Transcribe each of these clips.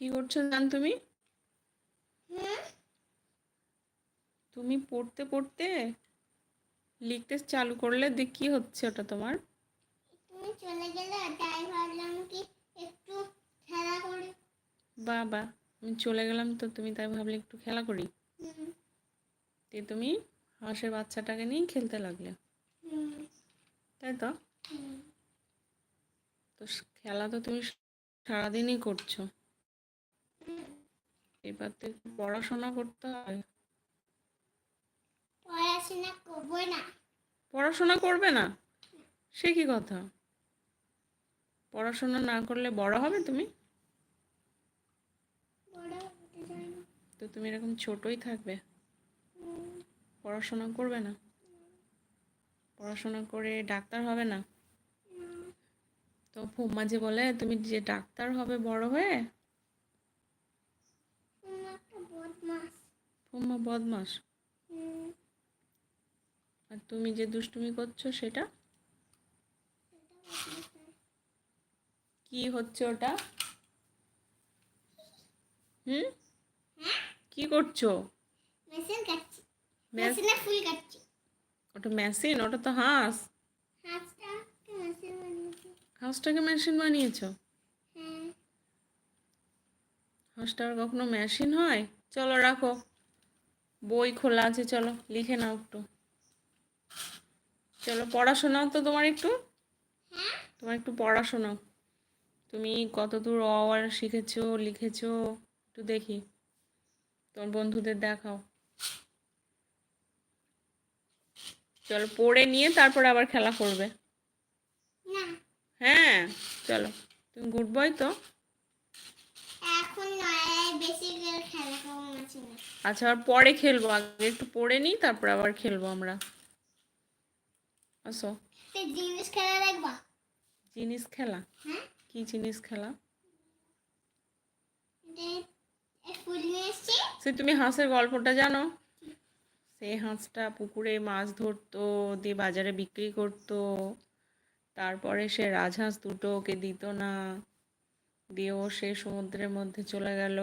কি করছ জান তুমি? তুমি পড়তে পড়তে লিখতে চালু করলে দেখ কি হচ্ছে ওটা তোমার? তুমি চলে গেলে তাই ভাবলাম কি একটু খেলা করি। বা বা আমি চলে গেলাম তো তুমি তাই ভাবলে একটু খেলা করি। দিয়ে তুমি হাঁসের বাচ্চাটাকে নিয়ে খেলতে লাগলে। তাই তো? তো খেলা তো তুমি সারাদিনই করছ। এবার তো পড়াশোনা করতে হয়? পড়াশোনা করব না। পড়াশোনা করবে না? সে কি কথা? পড়াশোনা না করলে বড় হবে তুমি? তো তুমি এরকম ছোটই থাকবে? পড়াশোনা করবে না? পড়াশোনা করে ডাক্তার হবে না? না। তো ফুম্মা যে বলে তুমি যে ডাক্তার হবে বড় হয়ে তুমি একটা বদমাস ফুম্মা বদমাস আর তুমি যে দুষ্টুমি করছ সেটা। কি হচ্ছে ওটা? হুম? হ্যাঁ? কি করছ? মেশিন কাটছি। মেশিনে ফুল কাটছি। ওটা মেশিন? ওটা তো হাঁস। হাঁসটা মেশিন বানিয়েছি। হাঁসটাকে মেশিন বানিয়েছো? হ্যাঁ। হাঁসটা আর কখনো মেশিন হয়? চলো রাখো। বই খোলা আছে চলো লিখে নাও একটু। চলো পড়াশোনাও তো তোমার একটু? তোমার একটু পড়াশোনাও। তুমি কত দূর অ আর শিখেছো লিখেছো একটু দেখি। তোমার বন্ধুদের দেখাও। চলো পড়ে নিয়ে তারপর আবার খেলা করবে। হ্যাঁ চলো তুমি গুড বয় তো? এখন বেশি খেলা আচ্ছা আর পরে খেলব। আগে একটু পড়ে নিই তারপর আবার খেলব আমরা। আসো। জিনিস খেলা দেখবা? জিনিস খেলা? হ্যাঁ। কি জিনিস খেলা? সে তুমি হাঁসের গল্পটা জানো? সেই হাঁসটা পুকুরে মাছ ধরতো দিয়ে বাজারে বিক্রি করতো। তারপরে সে রাজহাঁস দুটো ওকে দিত না। দিয়ে ও সে সমুদ্রের মধ্যে চলে গেল।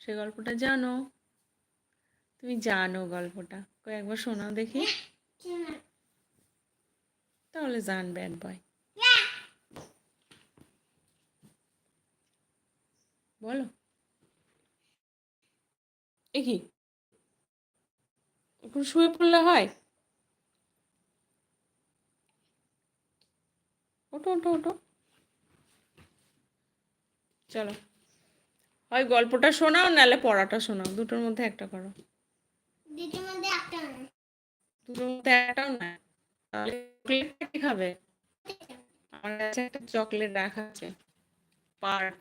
সে গল্পটা জানো? তুমি জানো গল্পটা। একবার শোনাও দেখি। তাহলে জান ব্যাড বয় বলো। এ কি? এখন শুয়ে পড়লে হয়? ওটো ওটো ওঠো। চলো। হয় গল্পটা শোনাও নাহলে পড়াটা শোনাও। দুটোর মধ্যে একটা করো। দুটোর মধ্যে একটা না। দুটোর মধ্যে একটাও না। তাহলে চকলেট কে খাবে? আমার কাছে একটা চকলেট রাখা আছে। পার্ক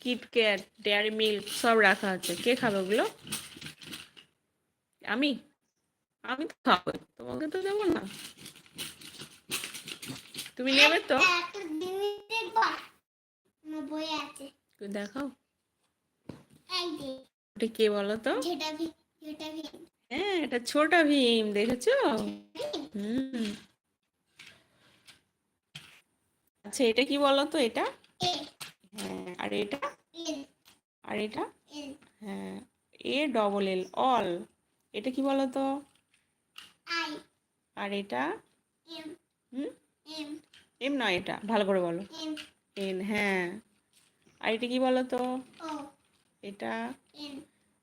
কিটক্যাট ডেয়ারি মিল্ক সব রাখা আছে। কে খাবে ওগুলো? আমি? আমি তো খাব। তোমাকে তো দেবো না। তুমি নেবে তো? আমার বই আছে। দেখাও। এই কে বলো তো হ্যাঁ এটা ছোটা ভীম দেখেছ? হুম। আচ্ছা এটা কি বলো তো এটা হ্যাঁ আর এটা? আর এটা? হ্যাঁ এ ডবল এল অল এটা কি বলো তো আর এটা? হুম? এম। নয় এটা ভালো করে বলো। এন হ্যাঁ। আর এটা কি বলো তো এটা?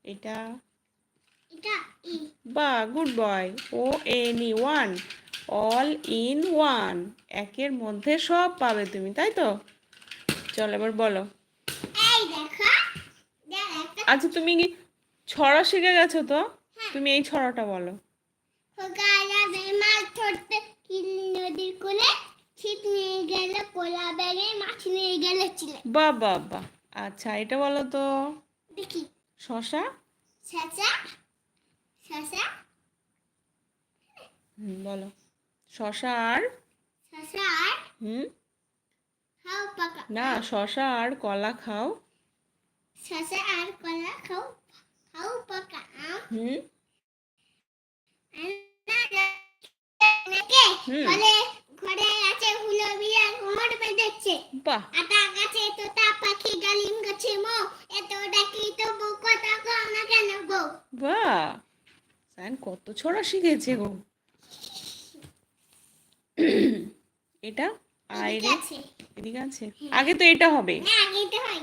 এটা? এটা বা good boy. O N E one. All in one. একের মধ্যে সব পাবে তুমি তাই তো? চলো এবার বলো। আচ্ছা তুমি কি ছড়া শিখে গেছো তো? তুমি এই ছড়াটা বলো। নদীর কোলে। ছিপ নিয়ে গেল কোলা ব্যাগে মাছ নিয়ে গেল চিলে বা বা বা আচ্ছা এটা বলো তো দেখি শশা শশা শশা হুম বলো শশা আর শশা আর হুম খাও পাকা না শশা আর কলা খাও শশা আর কলা খাও খাও পাকা আম হুম হুম। ঘরে আছে হুলো বিয়া কোমর বেঁধেছে। বাহ। আতা গাছে তোতা পাখি ডালিম গাছে মো। এত ডাকি তো বউ কথা কও কেন বউ বাহ। সায়ন কত ছড়া শিখেছে গো। এটা আইরে এদিকে আছে। হ্যাঁ। আগে তো এটা হবে। না আগে এটা হয়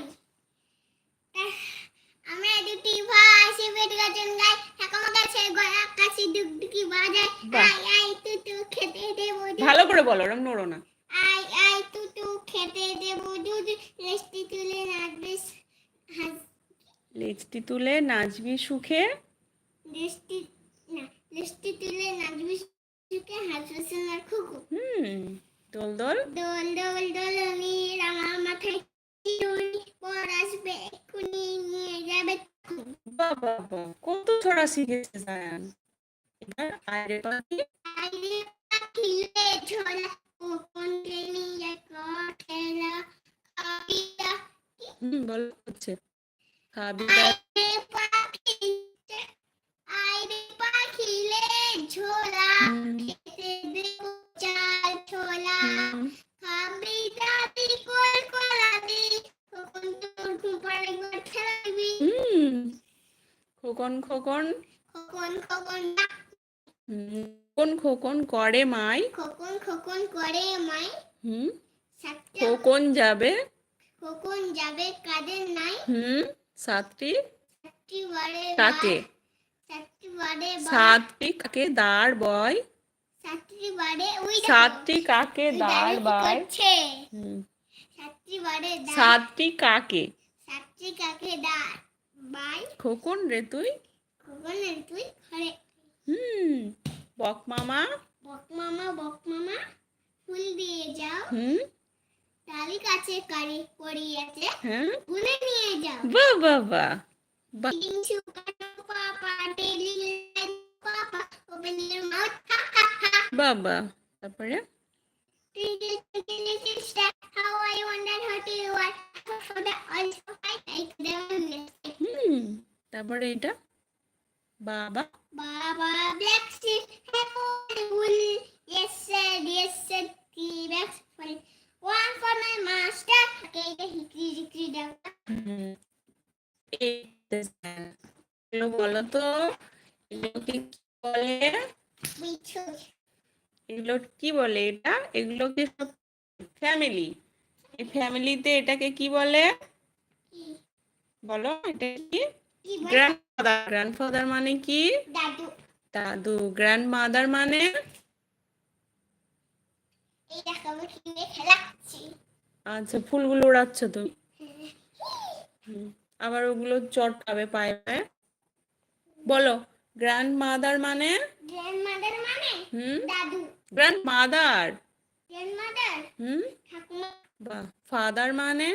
আমরা দুটি ভাই গাজন গাই ঠাকুমা গলা কাছে ডুগডুগি বাজায়। বাহ। আই আই তুতু খেতে দেবো দুধ। ভালো করে বলো ওরম নড়ো না। আই আই তুতু খেতে দেবো দুধ। রেস্টি তুলে নাচবে লেজটি তুলে নাচবি সুখে? রেস্টি না রেস্টি তুলে নাচবে সুখে হাসবে সোনার খুকু। হুম দোল দোল। দোল দোল দোলনি রাঙা মাথায় চিরুনি পর আসবে এক্ষুনি নিয়ে যাবে বাবা কত ছড়া শিখেছে জায়ান এবার আইরে পাখি। আইরে পাখিলে ঝোলা কোন নিয়ে খেলা আবিয়া বল হচ্ছে। খাবি খোকন খোকন। খোকন খোকন খোকন খোকন করে মাই। খোকন খোকন করে মাই। হুম। খোকন যাবে। খোকন যাবে কাদের নাই। হুম। সাতটি। সাতটি বারে কাকে সাতটি বারে সাতটি কাকে দাঁড় বয়? সাতটি বারে ওই সাতটি কাকে দাঁড় বয়? হুম, সাতটি বারে সাতটি কাকে? সাতটি কাকে দাঁড়। বাই। খোকন রে তুই? খোকনের তুই? ঘরে হুম বক মামা। বক মামা বক মামা ফুল দিয়ে যাও। হুম। তালি কাছে কারি পড়িয়েছে হ্যাঁ। গুনে নিয়ে যাও। বাহ বাহ বাহ Eating sugar, papa, daily life, papa, open your mouth, ha Twinkle, twinkle, little star, how I wonder how do you. For the also I like them. হুম তারপরে এটা বাবা wool. Yes, sir, yes, sir, three bags full. One for my master. Okay, the hickory, hickory down. হুম, এই যে এগুলো বলো তো এগুলোকে কি বলে chose. এগুলো কি বলে এটা? এগুলোকে সব ফ্যামিলি এই ফ্যামিলিতে এটাকে কি বলে? বলো এটা কি? গ্র্যান্ডফাদার গ্র্যান্ডফাদার মানে কি? দাদু। দাদু। গ্র্যান্ডমাদার মানে? আচ্ছা ফুলগুলো উড়াচ্ছ তুমি। হুম, আবার ওগুলো চটকাবে পায়ে পায়ে। বলো গ্র্যান্ডমাদার মানে? গ্র্যান্ডমাদার মানে? হুম? দাদু। গ্র্যান্ডমাদার গ্র্যান্ডমাদার হুম ঠাকুমা? ফাদার মানে?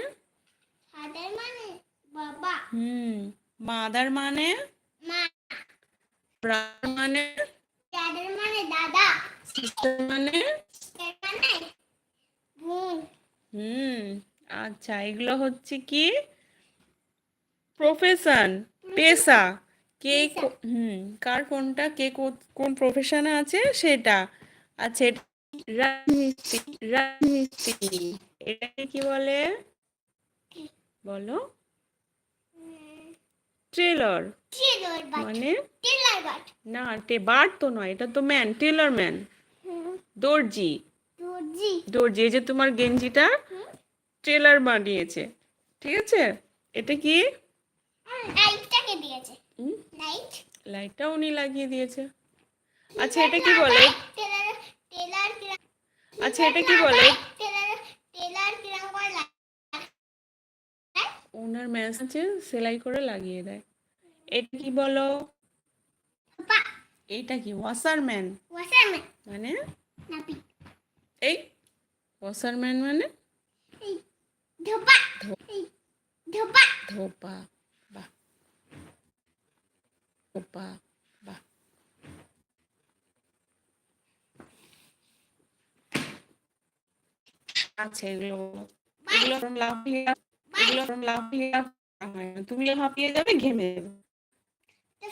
ফাদার মানে বাবা। হুম মাদার মানে? মা। ব্রাদার মানে? মানে দাদা। সিস্টার মানে? মানে বোন। হুম আচ্ছা এগুলো হচ্ছে কি? প্রফেশন পেশা। কে হুম কার কোনটা কো- কোন প্রফেশনে আছে? সেটা। আচ্ছা এটাকে কি বলে? বলো। ট্রেলার মানে? না টে বার তো নয় এটা তো ম্যান টেলার ম্যান দর্জি। দর্জি। এই যে তোমার গেঞ্জিটা ট্রেলার বানিয়েছে। ঠিক আছে? এটা কি? লাইটটাকে দিয়েছে। লাইট লাইটটা উনি লাগিয়ে দিয়েছে। আচ্ছা এটা কি বলে? আচ্ছা এটা কি বলে? ওনার ম্যাচ আছে সেলাই করে লাগিয়ে দেয়। এটা কি বলো? এটা কি? ওয়াসারম্যান মানে? এই ওয়াসারম্যান মানে? ধোপা। ধোপা। ধোপা বাহ। ধোপা। আচ্ছা এগুলো। এগুলো লাফিয়ে এগুলো হয় তুমি লাফিয়ে যাবে ঘেমে যাবে।